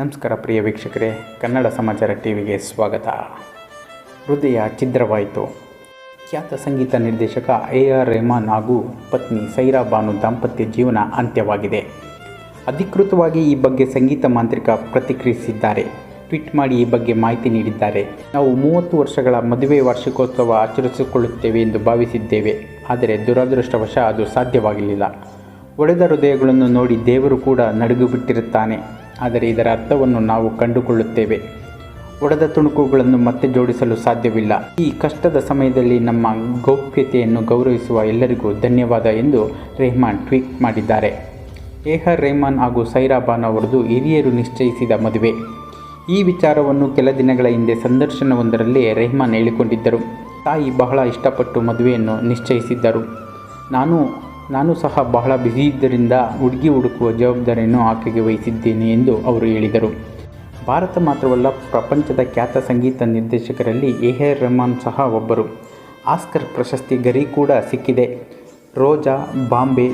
ನಮಸ್ಕಾರ ಪ್ರಿಯ ವೀಕ್ಷಕರೇ, ಕನ್ನಡ ಸಮಾಚಾರ ಟಿವಿಗೆ ಸ್ವಾಗತ. ಹೃದಯ ಛಿದ್ರವಾಯಿತು. ಖ್ಯಾತ ಸಂಗೀತ ನಿರ್ದೇಶಕ ಎ ಆರ್ ರೆಹಮಾನ್ ಹಾಗೂ ಪತ್ನಿ ಸೈರಾ ಬಾನು ದಾಂಪತ್ಯ ಜೀವನ ಅಂತ್ಯವಾಗಿದೆ. ಅಧಿಕೃತವಾಗಿ ಈ ಬಗ್ಗೆ ಸಂಗೀತ ಮಾಂತ್ರಿಕ ಪ್ರತಿಕ್ರಿಯಿಸಿದ್ದಾರೆ. ಟ್ವೀಟ್ ಮಾಡಿ ಈ ಬಗ್ಗೆ ಮಾಹಿತಿ ನೀಡಿದ್ದಾರೆ. ನಾವು ಮೂವತ್ತು ವರ್ಷಗಳ ಮದುವೆ ವಾರ್ಷಿಕೋತ್ಸವ ಆಚರಿಸಿಕೊಳ್ಳುತ್ತೇವೆ ಎಂದು ಭಾವಿಸಿದ್ದೇವೆ. ಆದರೆ ದುರದೃಷ್ಟವಶ ಅದು ಸಾಧ್ಯವಾಗಲಿಲ್ಲ. ಒಡೆದ ಹೃದಯಗಳನ್ನು ನೋಡಿ ದೇವರು ಕೂಡ ನಡುಗು ಬಿಟ್ಟಿರುತ್ತಾನೆ ಆದರೆ ಇದರ ಅರ್ಥವನ್ನು ನಾವು ಕಂಡುಕೊಳ್ಳುತ್ತೇವೆ. ಒಡೆದ ತುಣುಕುಗಳನ್ನು ಮತ್ತೆ ಜೋಡಿಸಲು ಸಾಧ್ಯವಿಲ್ಲ. ಈ ಕಷ್ಟದ ಸಮಯದಲ್ಲಿ ನಮ್ಮ ಗೌಪ್ಯತೆಯನ್ನು ಗೌರವಿಸುವ ಎಲ್ಲರಿಗೂ ಧನ್ಯವಾದ ಎಂದು ರೆಹಮಾನ್ ಟ್ವೀಟ್ ಮಾಡಿದ್ದಾರೆ. ಏಹರ್ ರೆಹಮಾನ್ ಹಾಗೂ ಸೈರಾ ಬಾನ್ ಅವರದು ಹಿರಿಯರು ನಿಶ್ಚಯಿಸಿದ ಮದುವೆ. ಈ ವಿಚಾರವನ್ನು ಕೆಲ ದಿನಗಳ ಹಿಂದೆ ಸಂದರ್ಶನವೊಂದರಲ್ಲಿ ರೆಹಮಾನ್ ಹೇಳಿಕೊಂಡಿದ್ದರು. ತಾಯಿ ಬಹಳ ಇಷ್ಟಪಟ್ಟು ಮದುವೆಯನ್ನು ನಿಶ್ಚಯಿಸಿದ್ದರು. ನಾನು ನಾನು ಸಹ ಬಹಳ ಬ್ಯುಸಿ ಇದ್ದರಿಂದ ಹುಡುಗಿ ಹುಡುಕುವ ಜವಾಬ್ದಾರಿಯನ್ನು ಆಕೆಗೆ ವಹಿಸಿದ್ದೇನೆ ಎಂದು ಅವರು ಹೇಳಿದರು. ಭಾರತ ಮಾತ್ರವಲ್ಲ, ಪ್ರಪಂಚದ ಖ್ಯಾತ ಸಂಗೀತ ನಿರ್ದೇಶಕರಲ್ಲಿ ಎ ಆರ್ ರೆಹಮಾನ್ ಸಹ ಒಬ್ಬರು. ಆಸ್ಕರ್ ಪ್ರಶಸ್ತಿ ಗರಿ ಕೂಡ ಸಿಕ್ಕಿದೆ. ರೋಜಾ, ಬಾಂಬೆ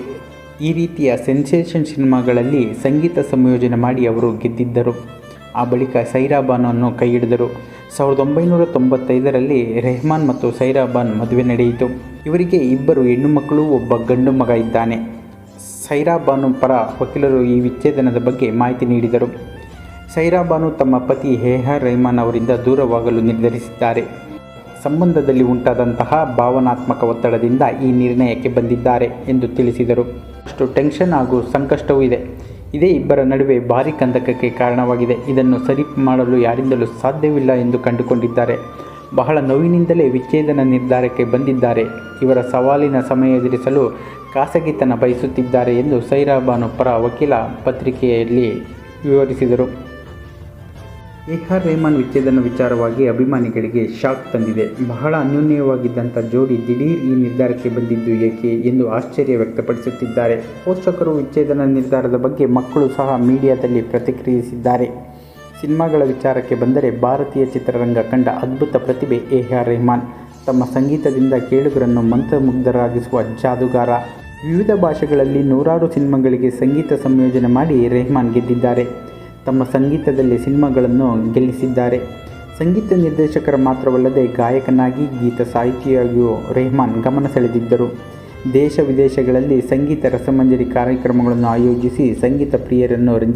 ಈ ರೀತಿಯ ಸೆನ್ಸೇಷನ್ ಸಿನಿಮಾಗಳಲ್ಲಿ ಸಂಗೀತ ಸಂಯೋಜನೆ ಮಾಡಿ ಅವರು ಗೆದ್ದಿದ್ದರು. ಆ ಬಳಿಕ ಸೈರಾಬಾನನ್ನು ಕೈ ಹಿಡಿದರು ಸಾವಿರದ ಒಂಬೈನೂರ ತೊಂಬತ್ತೈದರಲ್ಲಿ ರೆಹಮಾನ್ ಮತ್ತು ಸೈರಾಬಾನ್ ಮದುವೆ ನಡೆಯಿತು. ಇವರಿಗೆ ಇಬ್ಬರು ಹೆಣ್ಣು ಮಕ್ಕಳು, ಒಬ್ಬ ಗಂಡು ಮಗ ಇದ್ದಾನೆ. ಸೈರಾಬಾನು ಪರ ವಕೀಲರು ಈ ವಿಚ್ಛೇದನದ ಬಗ್ಗೆ ಮಾಹಿತಿ ನೀಡಿದರು. ಸೈರಾಬಾನು ತಮ್ಮ ಪತಿ ಹೇಹರ್ ರೆಹಮಾನ್ ಅವರಿಂದ ದೂರವಾಗಲು ನಿರ್ಧರಿಸಿದ್ದಾರೆ. ಸಂಬಂಧದಲ್ಲಿ ಉಂಟಾದಂತಹ ಭಾವನಾತ್ಮಕ ಒತ್ತಡದಿಂದ ಈ ನಿರ್ಣಯಕ್ಕೆ ಬಂದಿದ್ದಾರೆ ಎಂದು ತಿಳಿಸಿದರು. ಅಷ್ಟು ಟೆನ್ಷನ್ ಹಾಗೂ ಸಂಕಷ್ಟವೂ ಇದೆ. ಇದೇ ಇಬ್ಬರ ನಡುವೆ ಭಾರಿ ಕಂದಕಕ್ಕೆ ಕಾರಣವಾಗಿದೆ. ಇದನ್ನು ಸರಿ ಮಾಡಲು ಯಾರಿಂದಲೂ ಸಾಧ್ಯವಿಲ್ಲ ಎಂದು ಕಂಡುಕೊಂಡಿದ್ದಾರೆ. ಬಹಳ ನೋವಿನಿಂದಲೇ ವಿಚ್ಛೇದನ ನಿರ್ಧಾರಕ್ಕೆ ಬಂದಿದ್ದಾರೆ. ಇವರ ಸವಾಲಿನ ಸಮಯ ಎದುರಿಸಲು ಖಾಸಗಿತನ ಬಯಸುತ್ತಿದ್ದಾರೆ ಎಂದು ಸೈರಾ ಬಾನು ಪರ ವಕೀಲ ಪತ್ರಿಕೆಯಲ್ಲಿ ವಿವರಿಸಿದರು. ಎಹರ್ ರೆಹಮಾನ್ ವಿಚ್ಛೇದನ ವಿಚಾರವಾಗಿ ಅಭಿಮಾನಿಗಳಿಗೆ ಶಾಕ್ ತಂದಿದೆ. ಬಹಳ ಅನ್ಯೋನ್ಯವಾಗಿದ್ದಂಥ ಜೋಡಿ ದಿಢೀರ್ ಈ ನಿರ್ಧಾರಕ್ಕೆ ಬಂದಿದ್ದು ಏಕೆ ಎಂದು ಆಶ್ಚರ್ಯ ವ್ಯಕ್ತಪಡಿಸುತ್ತಿದ್ದಾರೆ. ಪೋಷಕರು ವಿಚ್ಛೇದನ ನಿರ್ಧಾರದ ಬಗ್ಗೆ ಮಕ್ಕಳು ಸಹ ಮೀಡಿಯಾದಲ್ಲಿ ಪ್ರತಿಕ್ರಿಯಿಸಿದ್ದಾರೆ. ಸಿನಿಮಾಗಳ ವಿಚಾರಕ್ಕೆ ಬಂದರೆ ಭಾರತೀಯ ಚಿತ್ರರಂಗ ಕಂಡ ಅದ್ಭುತ ಪ್ರತಿಭೆ ಎ ಆರ್ ರೆಹಮಾನ್ ತಮ್ಮ ಸಂಗೀತದಿಂದ ಕೇಳುಗರನ್ನು ಮಂತ್ರಮುಗ್ಧರಾಗಿಸುವ ಜಾದುಗಾರ. ವಿವಿಧ ಭಾಷೆಗಳಲ್ಲಿ ನೂರಾರು ಸಿನಿಮಾಗಳಿಗೆ ಸಂಗೀತ ಸಂಯೋಜನೆ ಮಾಡಿ ರೆಹಮಾನ್ ಗೆದ್ದಿದ್ದಾರೆ. ತಮ್ಮ ಸಂಗೀತದಲ್ಲಿ ಸಿನಿಮಾಗಳನ್ನು ಗೆಲ್ಲಿಸಿದ್ದಾರೆ. ಸಂಗೀತ ನಿರ್ದೇಶಕರ ಮಾತ್ರವಲ್ಲದೆ ಗಾಯಕನಾಗಿ ಗೀತ ಸಾಹಿತಿಯಾಗಿಯೂ ರೆಹಮಾನ್ ಗಮನ ಸೆಳೆದಿದ್ದರು. ದೇಶ ವಿದೇಶಗಳಲ್ಲಿ ಸಂಗೀತ ರಸಮಂಜರಿ ಕಾರ್ಯಕ್ರಮಗಳನ್ನು ಆಯೋಜಿಸಿ ಸಂಗೀತ ಪ್ರಿಯರನ್ನು